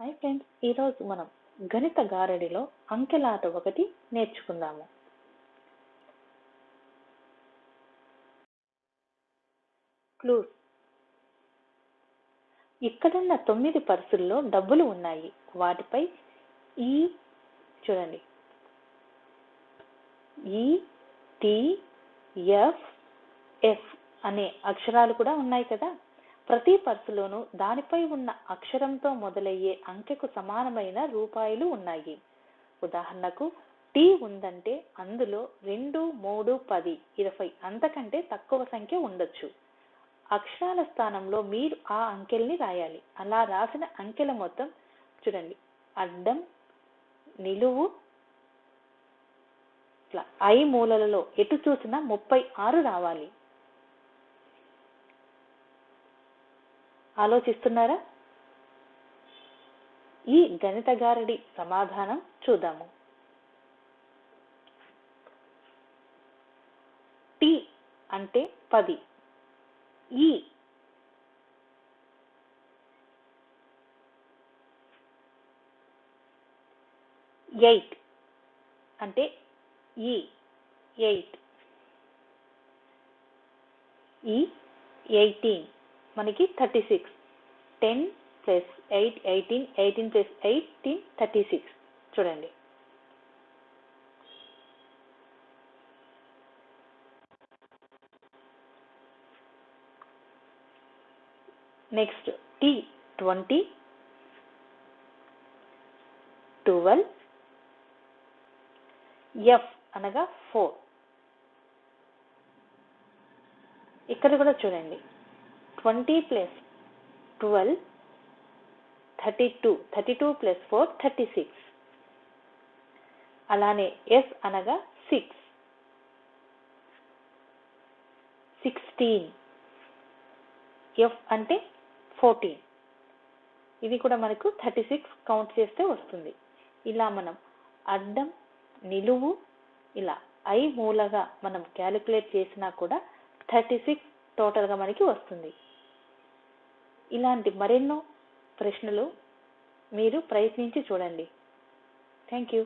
Hi friends ఈరోజు మనం గణిత గారడిలో అంకెలాట ఒకటి నేర్చుకుందాము. క్లూస్ ఇక్కడున్న తొమ్మిది పర్సుల్లో డబ్బులు ఉన్నాయి. వాటిపై ఈ చూడండి. ఈ టి ఎఫ్ ఎఫ్ అనే అక్షరాలు కూడా ఉన్నాయి కదా? ప్రతి పర్సులోనూ దానిపై ఉన్న అక్షరంతో మొదలయ్యే అంకెకు సమానమైన రూపాయలు ఉన్నాయి. ఉదాహరణకు టీ ఉందంటే అందులో రెండు మూడు పది ఇరవై అంతకంటే తక్కువ సంఖ్య ఉండొచ్చు. అక్షరాల స్థానంలో మీరు ఆ అంకెల్ని రాయాలి. అలా రాసిన అంకెల మొత్తం చూడండి. అడ్డం నిలువు ఐ మూలలలో ఎటు చూసినా ముప్పై ఆరు రావాలి. ఆలోచిస్తున్నారా? ఈ గణితగారడి సమాధానం చూద్దాము. టి అంటే పది. ఈ ఎయిట్ అంటే ఈ ఎయిట్. ఈ ఎయిటీన్. మనకి thirty six ten plus eight eighteen eighteen plus eighteen thirty six చూడండి. Next T twenty twelve F అనగా ఫోర్ ఇక్కడ కూడా చూడండి. Twenty plus twelve thirty two thirty two plus four thirty six. అలానే ఎస్ అనగా six sixteen F అంటే fourteen ఇది కూడా మనకు థర్టీ సిక్స్ కౌంట్ చేస్తే వస్తుంది. ఇలా మనం అడ్డం నిలువు ఇలా ఐ మూలగా మనం క్యాలిక్యులేట్ చేసినా కూడా థర్టీ సిక్స్ టోటల్గా మనకి వస్తుంది. ఇలాంటి మరెన్నో ప్రశ్నలు మీరు ప్రయత్నించి చూడండి. Thank you